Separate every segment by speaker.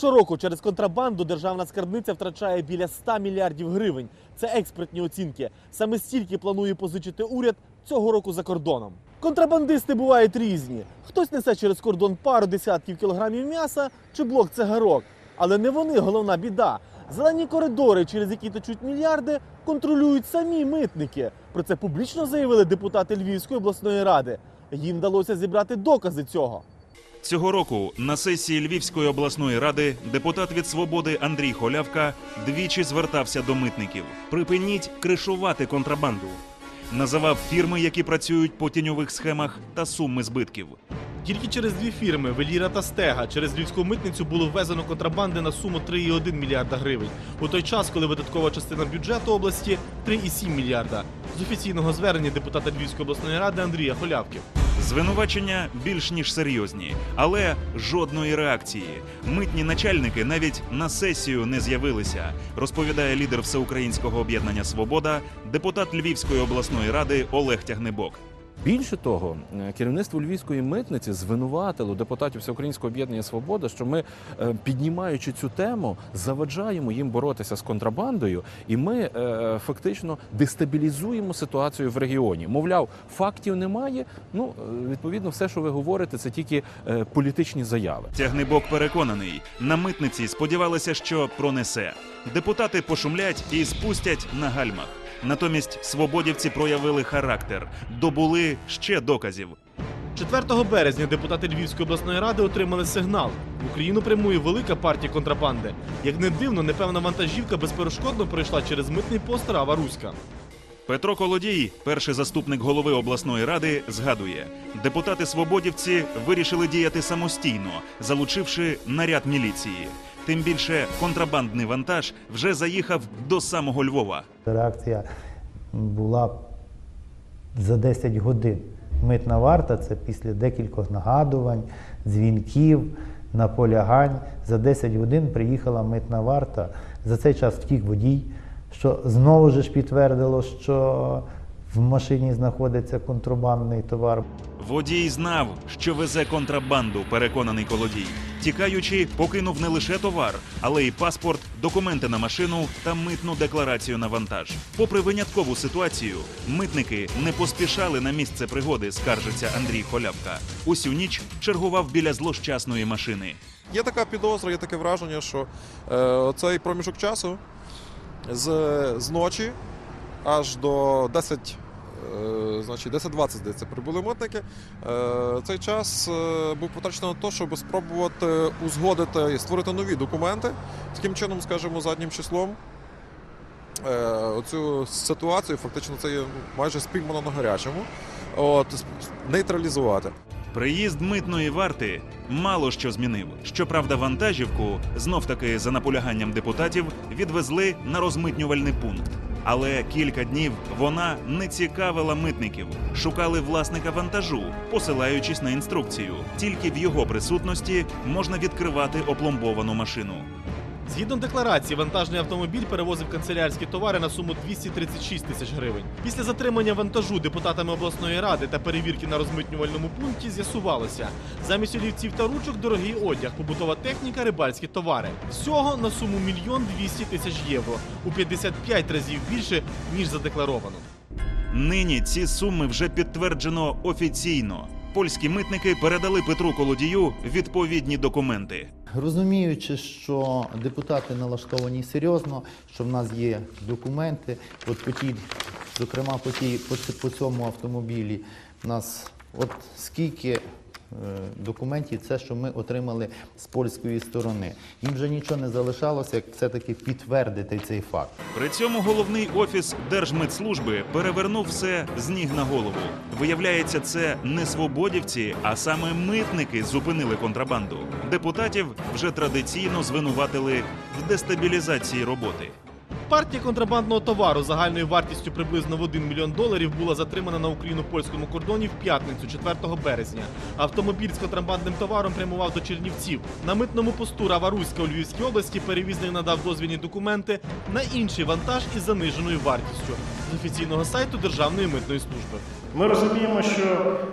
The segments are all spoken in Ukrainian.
Speaker 1: Щороку через контрабанду державна скарбниця втрачає біля 100 мільярдів гривень. Це експертні оцінки. Саме стільки планує позичити уряд цього року за кордоном. Контрабандисти бувають різні. Хтось несе через кордон пару десятків кілограмів м'яса чи блок цигарок. Але не вони головна біда. Зелені коридори, через які течуть мільярди, контролюють самі митники. Про це публічно заявили депутати Львівської обласної ради. Їм вдалося зібрати докази цього.
Speaker 2: Цього року на сесії Львівської обласної ради депутат від свободи Андрій Холявка двічі звертався до митників. Припиніть кришувати контрабанду. Називав фірми, які працюють по тіньових схемах та суми збитків.
Speaker 1: Тільки через дві фірми Веліра та Стега через львівську митницю було ввезено контрабанди на суму 3,1 мільярда гривень. У той час, коли видаткова частина бюджету області 3,7 мільярда. З офіційного звернення депутата Львівської обласної ради Андрія Холявки.
Speaker 2: Звинувачення більш ніж серйозні, але жодної реакції. Митні начальники навіть на сесію не з'явилися, розповідає лідер Всеукраїнського об'єднання Свобода, депутат Львівської обласної ради Олег Тягнебок.
Speaker 3: Більше того, е, керівництво львівської митниці звинуватило депутатів Всеукраїнського об'єднання Свобода, що ми, е, піднімаючи цю тему, заваджаємо їм боротися з контрабандою, і ми е, фактично дестабілізуємо ситуацію в регіоні. Мовляв, фактів немає. Ну відповідно, все, що ви говорите, це тільки політичні заяви.
Speaker 2: Тягнебок переконаний, на митниці сподівалися, що пронесе. Депутати пошумлять і спустять на гальмах. Натомість свободівці проявили характер, добули ще доказів.
Speaker 1: 4 березня депутати Львівської обласної ради отримали сигнал. В Україну прямує велика партія контрабанди. Як не дивно, непевна вантажівка безперешкодно пройшла через митний пост Рава Руська.
Speaker 2: Петро Колодій, перший заступник голови обласної ради, згадує: депутати свободівці вирішили діяти самостійно, залучивши наряд міліції. Тим більше контрабандний вантаж вже заїхав до самого Львова.
Speaker 4: Реакція була за 10 годин. Митна варта це після декількох нагадувань, дзвінків, наполягань. За 10 годин приїхала митна варта. За цей час втік водій, що знову ж підтвердило, що в машині знаходиться контрабандний товар.
Speaker 2: Водій знав, що везе контрабанду, переконаний колодій. Тікаючи, покинув не лише товар, але й паспорт, документи на машину та митну декларацію на вантаж. Попри виняткову ситуацію, митники не поспішали на місце пригоди, скаржиться Андрій Холявка. Усю ніч чергував біля злощасної машини.
Speaker 5: Є така підозра, є таке враження, що е, цей проміжок часу з, з ночі аж до 10, е, значить 10-20, здається, прибули митники. Е, цей час е, був потрачено на те, щоб спробувати узгодити і створити нові документи. Таким чином, скажімо, заднім числом. Е, оцю ситуацію фактично це майже спіймано на гарячому. От, нейтралізувати.
Speaker 2: Приїзд митної варти мало що змінив. Щоправда, вантажівку знов таки за наполяганням депутатів відвезли на розмитнювальний пункт. Але кілька днів вона не цікавила митників. Шукали власника вантажу, посилаючись на інструкцію. Тільки в його присутності можна відкривати опломбовану машину.
Speaker 1: Згідно декларації, вантажний автомобіль перевозив канцелярські товари на суму 236 тисяч гривень. Після затримання вантажу депутатами обласної ради та перевірки на розмитнювальному пункті з'ясувалося. Замість олівців та ручок дорогий одяг, побутова техніка, рибальські товари. Всього на суму мільйон 200 тисяч євро. У 55 разів більше, ніж задекларовано.
Speaker 2: Нині ці суми вже підтверджено офіційно. Польські митники передали Петру Колодію відповідні документи.
Speaker 6: Розуміючи, що депутати налаштовані серйозно, що в нас є документи, от по тій, зокрема по тій, по, цьому автомобілі, в нас от скільки документів, це що ми отримали з польської сторони. Їм вже нічого не залишалося, як все-таки підтвердити цей факт.
Speaker 2: При цьому головний офіс Держмитслужби перевернув все з ніг на голову. Виявляється, це не свободівці, а саме митники зупинили контрабанду. Депутатів вже традиційно звинуватили в дестабілізації роботи.
Speaker 1: Партія контрабандного товару загальною вартістю приблизно в 1 мільйон доларів була затримана на україно-польському кордоні в п'ятницю, 4 березня. Автомобіль з контрабандним товаром прямував до Чернівців. На митному посту Раваруська у Львівській області перевізник надав дозвільні документи на інший вантаж із заниженою вартістю з офіційного сайту Державної митної служби.
Speaker 7: Ми розуміємо, що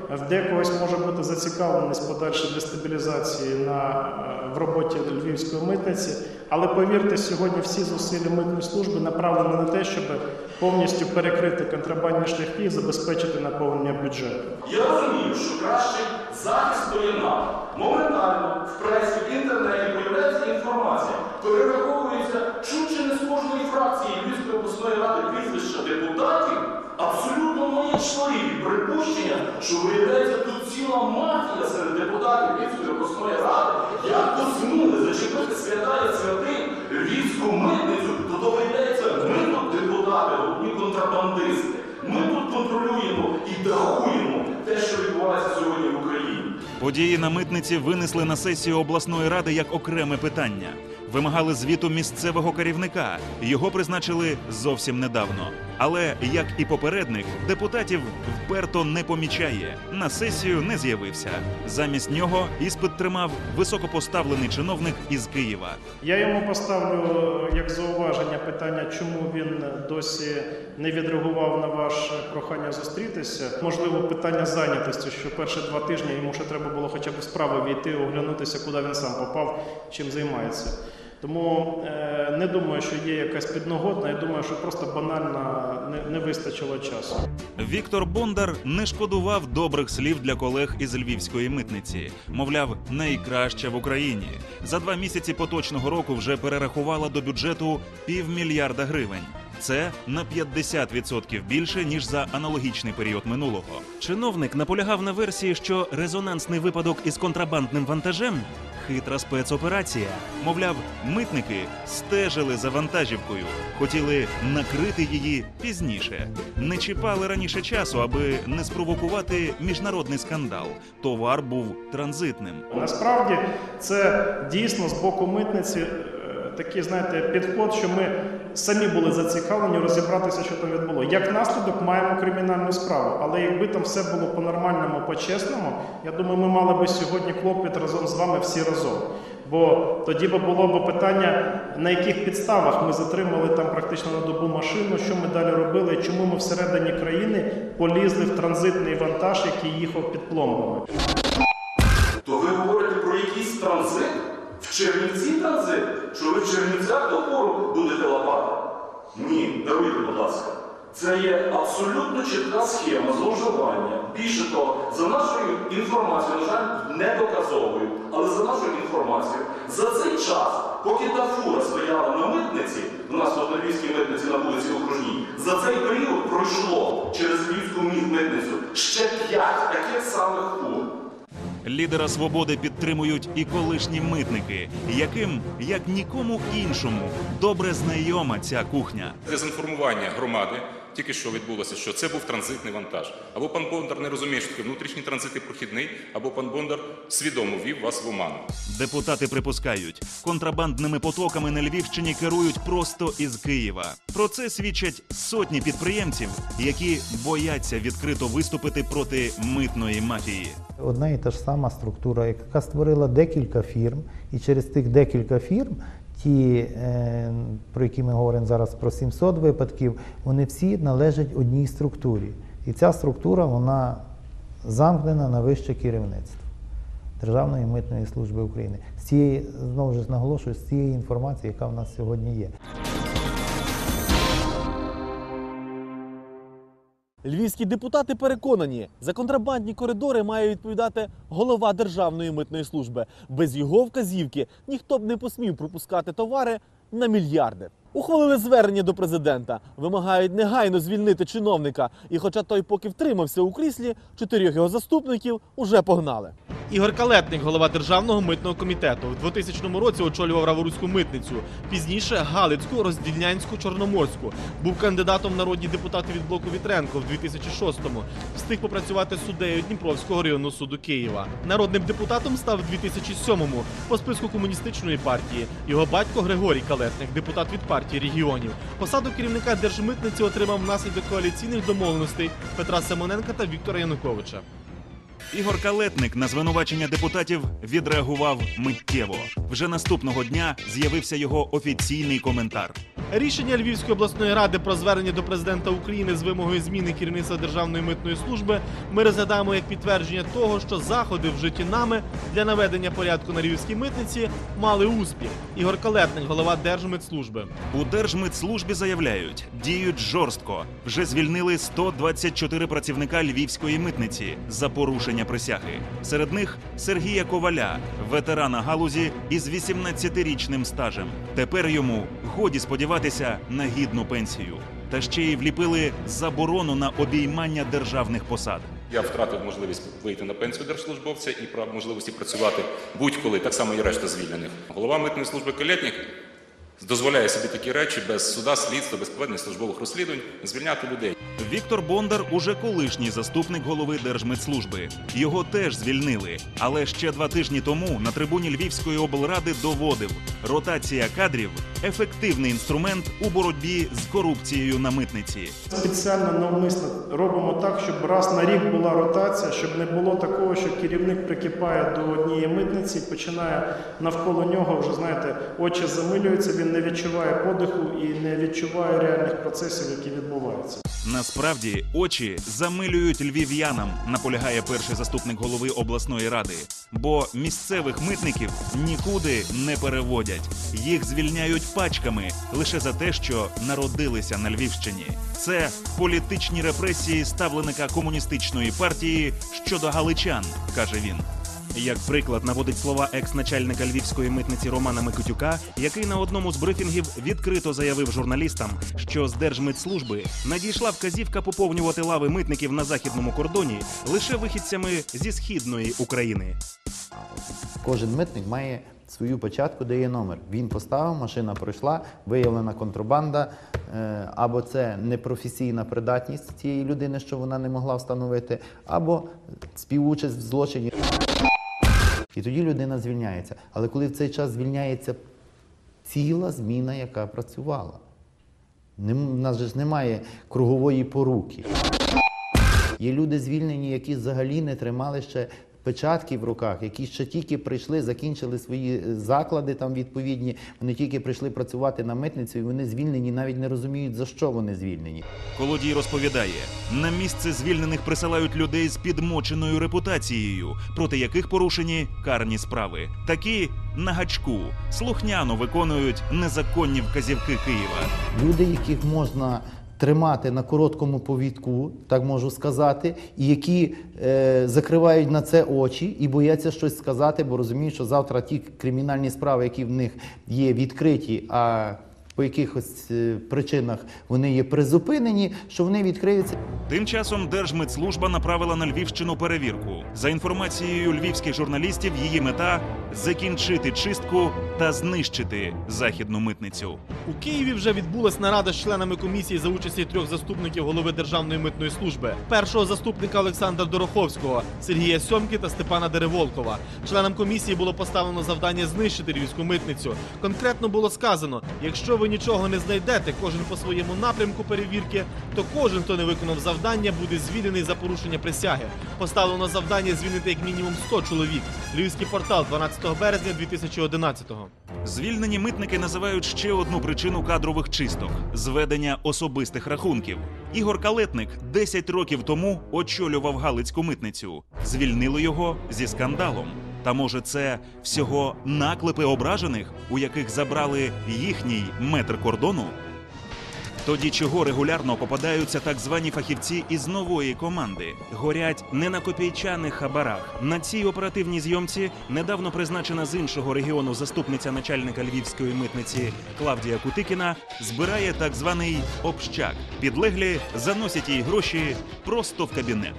Speaker 7: в декогось може бути зацікавленість подальшої дестабілізації на, е, в роботі Львівської митниці, але повірте, сьогодні всі зусилля митної служби направлені на те, щоб повністю перекрити контрабандні шляхи і забезпечити наповнення бюджету.
Speaker 8: Я розумію, що кращий захист стоїна. Моментально в пресі, в інтернеті появляється інформація, перераховується чуть не з кожної фракції Львівської обласної ради прізвища депутатів. Абсолютно мої припущення, що виявляється тут ціла мафія серед депутатів Львівської обласної ради. Як посміли зачепити святая святих Львівську митницю, то доведеться, ми тут депутати, головні контрабандисти. Ми тут контролюємо і дахуємо те, що відбувається сьогодні в Україні.
Speaker 2: Події на митниці винесли на сесію обласної ради як окреме питання. Вимагали звіту місцевого керівника. Його призначили зовсім недавно. Але, як і попередник, депутатів вперто не помічає. На сесію не з'явився. Замість нього іспит тримав високопоставлений чиновник із Києва.
Speaker 7: Я йому поставлю е, як зауваження питання, чому він досі не відреагував на ваше прохання зустрітися. Можливо, питання зайнятості, що перші два тижні йому ще треба було хоча б справи війти, оглянутися, куди він сам попав, чим займається. Тому е, не думаю, що є якась підногодна. Я думаю, що просто банально не, не вистачило часу.
Speaker 2: Віктор Бондар не шкодував добрих слів для колег із львівської митниці. Мовляв, найкраща в Україні. За два місяці поточного року вже перерахувала до бюджету півмільярда гривень. Це на 50% більше ніж за аналогічний період минулого. Чиновник наполягав на версії, що резонансний випадок із контрабандним вантажем хитра спецоперація. Мовляв, митники стежили за вантажівкою, хотіли накрити її пізніше. Не чіпали раніше часу, аби не спровокувати міжнародний скандал. Товар був транзитним.
Speaker 7: Насправді це дійсно з боку митниці такий, знаєте, підход, що ми самі були зацікавлені розібратися, що там відбуло. Як наслідок маємо кримінальну справу, але якби там все було по-нормальному, по-чесному, я думаю, ми мали би сьогодні клопіт разом з вами всі разом. Бо тоді би було б питання, на яких підставах ми затримали там практично на добу машину, що ми далі робили, чому ми всередині країни полізли в транзитний вантаж, який їхав під пломбами.
Speaker 8: Чернівці транзит? Що ви в Чернівцях до пору будете лапати? Ні, даруйте, будь ласка. Це є абсолютно чітка схема зловживання. Більше того, за нашою інформацією, на жаль, не доказовую, але за нашою інформацією, за цей час, поки та фура стояла на митниці, у нас на львівській митниці на вулиці Окружній, за цей період пройшло через львівську митницю ще п'ять таких самих фур.
Speaker 2: Лідера свободи підтримують і колишні митники, яким як нікому іншому добре знайома ця кухня.
Speaker 9: Дезінформування громади тільки що відбулося, що це був транзитний вантаж. Або пан Бондар не розуміє, що таке внутрішній транзит і прохідний, або пан Бондар свідомо вів вас в оману.
Speaker 2: Депутати припускають, контрабандними потоками на Львівщині керують просто із Києва. Про це свідчать сотні підприємців, які бояться відкрито виступити проти митної мафії.
Speaker 4: Одна і та ж сама структура, яка створила декілька фірм, і через тих декілька фірм, ті, е, про які ми говоримо зараз про 700 випадків, вони всі належать одній структурі. І ця структура вона замкнена на вище керівництво Державної митної служби України. З цієї, знову ж наголошую, з цієї інформації, яка в нас сьогодні є.
Speaker 1: Львівські депутати переконані, за контрабандні коридори має відповідати голова Державної митної служби. Без його вказівки ніхто б не посмів пропускати товари на мільярди. Ухвалили звернення до президента, вимагають негайно звільнити чиновника. І, хоча той поки втримався у кріслі, чотирьох його заступників уже погнали. Ігор Калетник, голова державного митного комітету, в 2000 році очолював Раворуську митницю. Пізніше Галицьку, Роздільнянську, Чорноморську. Був кандидатом в народні депутати від блоку Вітренко в 2006-му. Встиг попрацювати суддею Дніпровського районного суду Києва. Народним депутатом став в 2007-му по списку комуністичної партії. Його батько Григорій Калетник, депутат від партії регіонів. Посаду керівника держмитниці отримав внаслідок коаліційних домовленостей Петра Симоненка та Віктора Януковича.
Speaker 2: Ігор Калетник на звинувачення депутатів відреагував миттєво. Вже наступного дня з'явився його офіційний коментар.
Speaker 1: Рішення Львівської обласної ради про звернення до президента України з вимогою зміни керівництва Державної митної служби ми розглядаємо як підтвердження того, що заходи вжиті нами для наведення порядку на львівській митниці мали успіх. Ігор Калетник, голова Держмитслужби.
Speaker 2: У Держмитслужбі заявляють, діють жорстко. Вже звільнили 124 працівника львівської митниці за порушення присяги. Серед них Сергія Коваля, ветерана галузі із 18-річним стажем. Тепер йому годі сподіватися на гідну пенсію. Та ще й вліпили заборону на обіймання державних посад.
Speaker 9: Я втратив можливість вийти на пенсію держслужбовця і прав можливості працювати будь-коли, так само і решта звільнених. Голова митної служби Колєтнік дозволяє собі такі речі без суда, слідства, без проведення службових розслідувань звільняти людей.
Speaker 2: Віктор Бондар уже колишній заступник голови Держмитслужби. Його теж звільнили. Але ще два тижні тому на трибуні Львівської облради доводив ротація кадрів ефективний інструмент у боротьбі з корупцією на митниці.
Speaker 7: Спеціально навмисно робимо так, щоб раз на рік була ротація, щоб не було такого, що керівник прикипає до однієї митниці, починає навколо нього вже знаєте, очі замилюються, він не відчуває подиху і не відчуває реальних процесів, які відбуваються.
Speaker 2: Насправді очі замилюють львів'янам, наполягає перший заступник голови обласної ради. Бо місцевих митників нікуди не переводять. Їх звільняють пачками лише за те, що народилися на Львівщині. Це політичні репресії ставленика комуністичної партії щодо галичан, каже він. Як приклад наводить слова екс-начальника львівської митниці Романа Микитюка, який на одному з брифінгів відкрито заявив журналістам, що з Держмитслужби надійшла вказівка поповнювати лави митників на західному кордоні лише вихідцями зі східної України.
Speaker 6: Кожен митник має свою початку, де є номер. Він поставив, машина пройшла, виявлена контрабанда, е, або це непрофесійна придатність цієї людини, що вона не могла встановити, або співучасть в злочині. І тоді людина звільняється. Але коли в цей час звільняється ціла зміна, яка працювала. У нас же ж немає кругової поруки. Є люди звільнені, які взагалі не тримали ще печатки в руках, які ще тільки прийшли, закінчили свої е, заклади там відповідні. Вони тільки прийшли працювати на митницю, і вони звільнені, навіть не розуміють, за що вони звільнені.
Speaker 2: Колодій розповідає, на місце звільнених присилають людей з підмоченою репутацією, проти яких порушені карні справи. Такі на гачку слухняно виконують незаконні вказівки Києва.
Speaker 6: Люди, яких можна тримати на короткому повідку, так можу сказати, і які е, закривають на це очі і бояться щось сказати, бо розуміють, що завтра ті кримінальні справи, які в них є відкриті, а по якихось е, причинах вони є призупинені, що вони відкриються.
Speaker 2: Тим часом Держмитслужба направила на Львівщину перевірку. За інформацією львівських журналістів, її мета закінчити чистку та знищити західну митницю.
Speaker 1: У Києві вже відбулась нарада з членами комісії за участі трьох заступників голови Державної митної служби: першого заступника Олександра Дороховського, Сергія Сьомки та Степана Дереволкова. Членам комісії було поставлено завдання знищити львівську митницю. Конкретно було сказано: якщо ви нічого не знайдете, кожен по своєму напрямку перевірки, то кожен, хто не виконав завдання, буде звільнений за порушення присяги. Поставлено завдання звільнити як мінімум 100 чоловік. Львівський портал 12 березня 2011-го.
Speaker 2: Звільнені митники називають ще одну причину кадрових чисток зведення особистих рахунків. Ігор Калетник 10 років тому очолював Галицьку митницю. Звільнили його зі скандалом. Та може це всього наклепи ображених, у яких забрали їхній метр кордону? Тоді чого регулярно попадаються так звані фахівці із нової команди? Горять не на копійчаних хабарах. На цій оперативній зйомці недавно призначена з іншого регіону заступниця начальника львівської митниці Клавдія Кутикіна збирає так званий общак. Підлеглі заносять їй гроші просто в кабінет.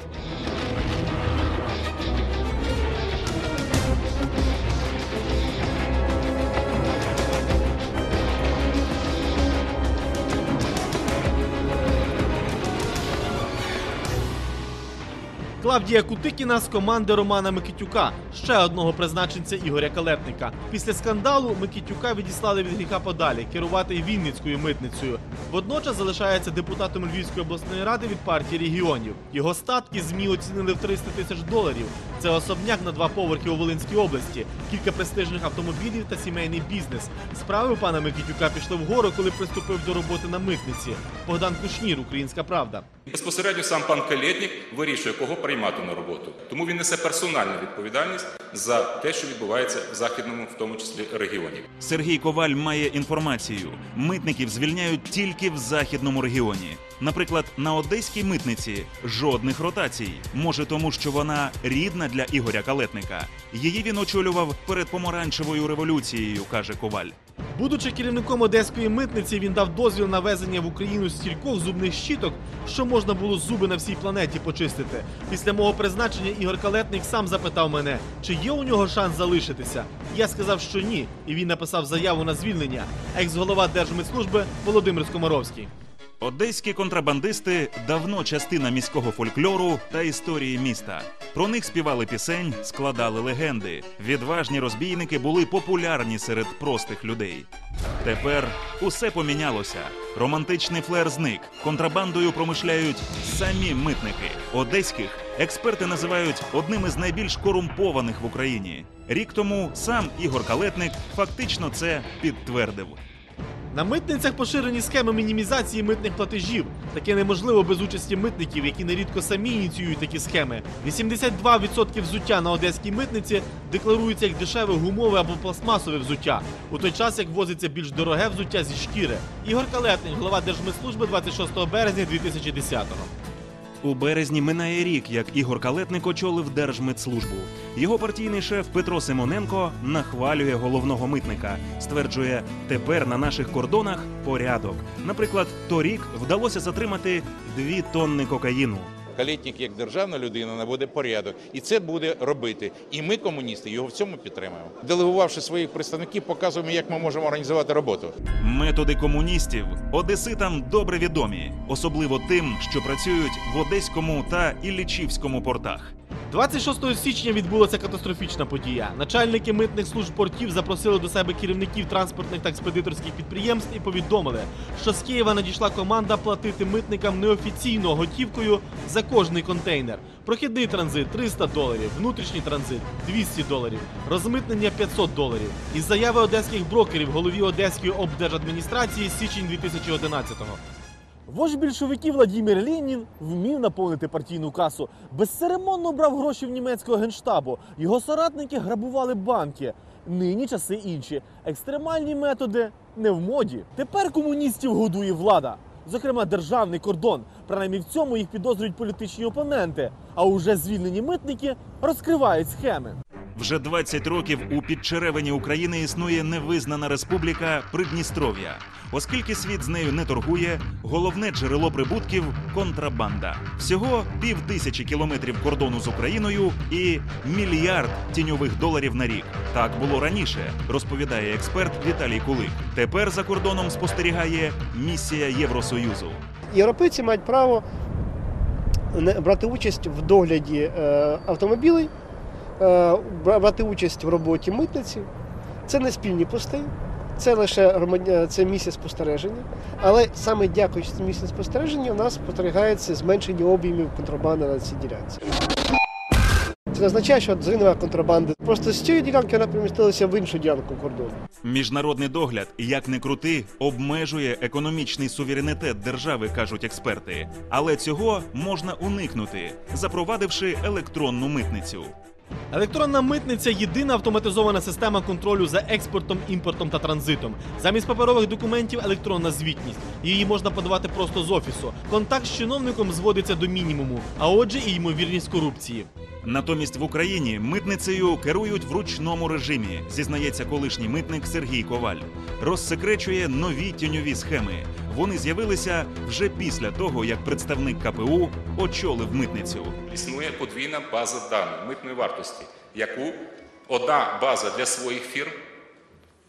Speaker 1: Клавдія Кутикіна з команди Романа Микитюка, ще одного призначенця Ігоря Калетника. Після скандалу Микитюка відіслали від гріха подалі керувати Вінницькою митницею. Водночас залишається депутатом Львівської обласної ради від партії регіонів. Його статки змі оцінили в 300 тисяч доларів. Це особняк на два поверхи у Волинській області, кілька престижних автомобілів та сімейний бізнес. Справи пана Микитюка пішли вгору, коли приступив до роботи на митниці. Богдан Кушнір, Українська Правда.
Speaker 9: Безпосередньо сам пан Калєтнік вирішує, кого приймати на роботу. Тому він несе персональну відповідальність за те, що відбувається в західному, в тому числі регіоні.
Speaker 2: Сергій Коваль має інформацію. Митників звільняють тільки в західному регіоні. Наприклад, на одеській митниці жодних ротацій. Може, тому що вона рідна для Ігоря Калетника. Її він очолював перед помаранчевою революцією, каже Коваль.
Speaker 1: Будучи керівником одеської митниці, він дав дозвіл на везення в Україну стількох зубних щіток, що можна було зуби на всій планеті почистити. Після мого призначення Ігор Калетник сам запитав мене, чи є у нього шанс залишитися. Я сказав, що ні, і він написав заяву на звільнення. Екс-голова Держмитслужби Володимир Скомаровський.
Speaker 2: Одеські контрабандисти давно частина міського фольклору та історії міста. Про них співали пісень, складали легенди. Відважні розбійники були популярні серед простих людей. Тепер усе помінялося. Романтичний флер зник. Контрабандою промишляють самі митники. Одеських експерти називають одним із найбільш корумпованих в Україні. Рік тому сам Ігор Калетник фактично це підтвердив.
Speaker 1: На митницях поширені схеми мінімізації митних платежів. Таке неможливо без участі митників, які нерідко самі ініціюють такі схеми. 82% взуття на одеській митниці декларується як дешеве гумове або пластмасове взуття, у той час як возиться більш дороге взуття зі шкіри. Ігор Калетник, голова Держмитслужби 26 березня 2010-го.
Speaker 2: У березні минає рік, як Ігор Калетник очолив Держмитслужбу. Його партійний шеф Петро Симоненко нахвалює головного митника. Стверджує, тепер на наших кордонах порядок. Наприклад, торік вдалося затримати дві тонни кокаїну.
Speaker 10: Калітник як державна людина наведе порядок, і це буде робити. І ми, комуністи, його в цьому підтримуємо. Делегувавши своїх представників, показуємо, як ми можемо організувати роботу.
Speaker 2: Методи комуністів одеситам добре відомі, особливо тим, що працюють в Одеському та Іллічівському портах.
Speaker 1: 26 січня відбулася катастрофічна подія. Начальники митних служб портів запросили до себе керівників транспортних та експедиторських підприємств і повідомили, що з Києва надійшла команда платити митникам неофіційно готівкою за кожний контейнер. Прохідний транзит 300 доларів, внутрішній транзит 200 доларів, розмитнення 500 доларів. Із заяви одеських брокерів голові Одеської облдержадміністрації січень 2011-го. Вождь більшовиків Владимир Ленін вмів наповнити партійну касу. Безцеремонно брав гроші в німецького генштабу. Його соратники грабували банки. Нині часи інші. Екстремальні методи не в моді. Тепер комуністів годує влада. Зокрема, державний кордон. Принаймні в цьому їх підозрюють політичні опоненти. А уже звільнені митники розкривають схеми.
Speaker 2: Вже 20 років у підчеревині України існує невизнана республіка Придністров'я. Оскільки світ з нею не торгує, головне джерело прибутків контрабанда. Всього пів тисячі кілометрів кордону з Україною і мільярд тіньових доларів на рік. Так було раніше, розповідає експерт Віталій Кулик. Тепер за кордоном спостерігає місія Євросоюзу.
Speaker 11: Європейці мають право брати участь в догляді е, автомобілей, бра- брати участь в роботі митниці. Це не спільні пости, це лише громадя- е, це місія спостереження. Але саме дякуючи місії спостереження, у нас спостерігається зменшення об'ємів контрабанди на цій ділянці. Це не означає, що немає контрабанди. Просто з цієї ділянки вона перемістилася в іншу ділянку кордону.
Speaker 2: Міжнародний догляд, як не крути, обмежує економічний суверенітет держави, кажуть експерти. Але цього можна уникнути, запровадивши електронну митницю.
Speaker 1: Електронна митниця єдина автоматизована система контролю за експортом, імпортом та транзитом. Замість паперових документів електронна звітність. Її можна подавати просто з офісу. Контакт з чиновником зводиться до мінімуму, а отже, і ймовірність корупції.
Speaker 2: Натомість в Україні митницею керують в ручному режимі, зізнається колишній митник Сергій Коваль. Розсекречує нові тіньові схеми. Вони з'явилися вже після того, як представник КПУ очолив митницю.
Speaker 9: Існує подвійна база даних митної вартості, яку одна база для своїх фірм,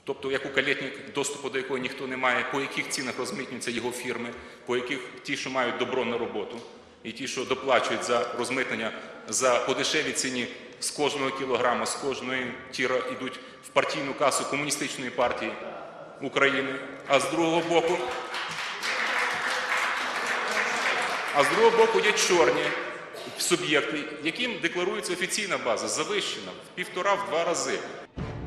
Speaker 9: тобто яку калєтник, доступу до якої ніхто не має, по яких цінах розмитнюються його фірми, по яких ті, що мають добро на роботу, і ті, що доплачують за розмитнення за подешевій ціні з кожного кілограма, з кожної тіра йдуть в партійну касу комуністичної партії України. А з другого боку, а з другого боку є чорні суб'єкти, яким декларується офіційна база завищена в півтора-в два рази.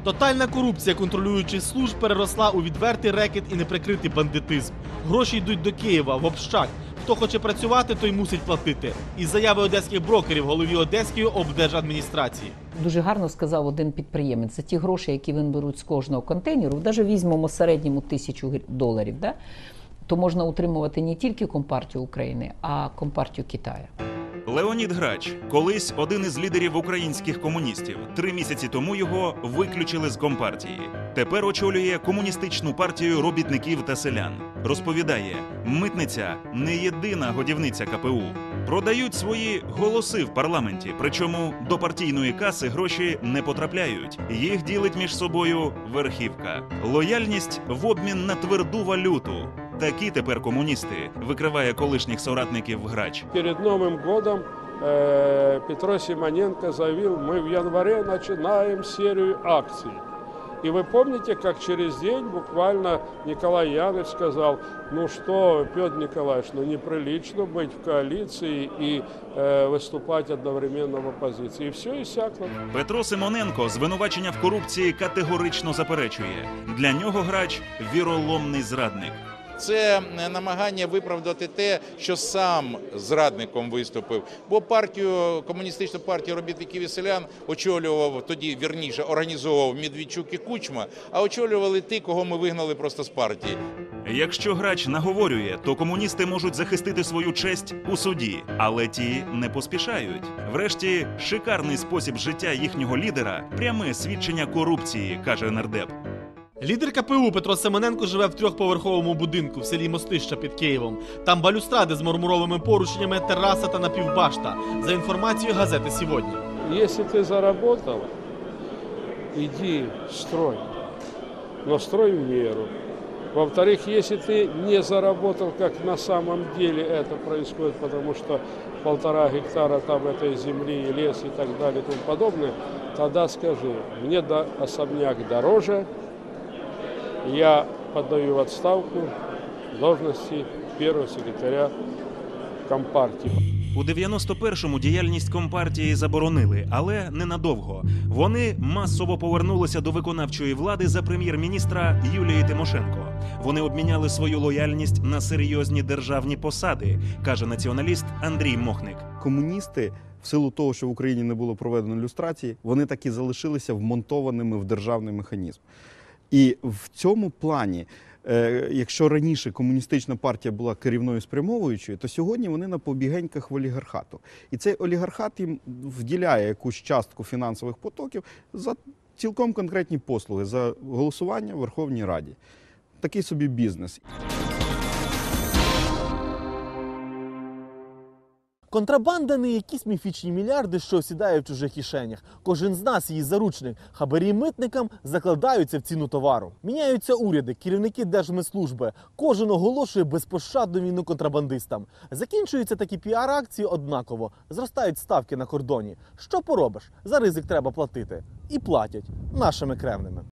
Speaker 1: Тотальна корупція контролюючих служб переросла у відвертий рекет і неприкритий бандитизм. Гроші йдуть до Києва в общак. Хто хоче працювати, той мусить платити. І заяви одеських брокерів голові Одеської облдержадміністрації.
Speaker 12: Дуже гарно сказав один підприємець. За ті гроші, які він беруть з кожного контейнеру, навіть візьмемо середньому тисячу доларів, да? то можна утримувати не тільки Компартію України, а Компартію Китаю.
Speaker 2: Леонід Грач, колись один із лідерів українських комуністів. Три місяці тому його виключили з компартії. Тепер очолює комуністичну партію робітників та селян. Розповідає, митниця не єдина годівниця КПУ. Продають свої голоси в парламенті, причому до партійної каси гроші не потрапляють. Їх ділить між собою верхівка. Лояльність в обмін на тверду валюту. Такі тепер комуністи викриває колишніх соратників грач.
Speaker 13: Перед Новым годом э, Петро Симоненко заявил, мы в январе начинаем серию акций. И вы помните, как через день буквально Николай Янович сказал, ну что, Петр Николаевич, ну неприлично быть в коалиции и э, выступать одновременно в оппозиции. И все иссякло.
Speaker 2: Петро Симоненко звинувачення в корупції категорично заперечує. Для нього грач віроломний зрадник.
Speaker 10: Це намагання виправдати те, що сам зрадником виступив. Бо партію комуністичну партію робітників і селян очолював тоді, вірніше, організовував Медведчук і Кучма, а очолювали ті, кого ми вигнали просто з партії.
Speaker 2: Якщо грач наговорює, то комуністи можуть захистити свою честь у суді, але ті не поспішають. Врешті, шикарний спосіб життя їхнього лідера пряме свідчення корупції, каже нардеп.
Speaker 1: Лідер КПУ Петро Семененко живе в трьохповерховому будинку в селі Мостища під Києвом. Там балюстради з мармуровими поручнями, тераса та напівбашта. За інформацією газети сьогодні.
Speaker 13: Если ты заработал, иди строй. Но строй в меру. Во-вторых, если ты не заработал, как на самом деле это происходит, потому что полтора гектара там этой земли, и лес и так далее и тому подобное, тогда скажи, мне до особняк дороже, я подаю в отставку должности первого секретаря Компартии.
Speaker 2: У 91-му діяльність компартії заборонили, але ненадовго. Вони масово повернулися до виконавчої влади за прем'єр-міністра Юлії Тимошенко. Вони обміняли свою лояльність на серйозні державні посади, каже націоналіст Андрій Мохник.
Speaker 14: комуністи, в силу того, що в Україні не було проведено люстрації, вони так і залишилися вмонтованими в державний механізм. І в цьому плані, е, якщо раніше комуністична партія була керівною спрямовуючою, то сьогодні вони на побігеньках в олігархату. І цей олігархат їм вділяє якусь частку фінансових потоків за цілком конкретні послуги, за голосування в Верховній Раді. Такий собі бізнес.
Speaker 1: Контрабанда не якісь міфічні мільярди, що осідає в чужих кишенях. Кожен з нас її заручник. Хабарі митникам закладаються в ціну товару. Міняються уряди, керівники держмитслужби. Кожен оголошує безпощадну війну контрабандистам. Закінчуються такі піар-акції однаково. Зростають ставки на кордоні. Що поробиш? За ризик треба платити. І платять нашими кревними.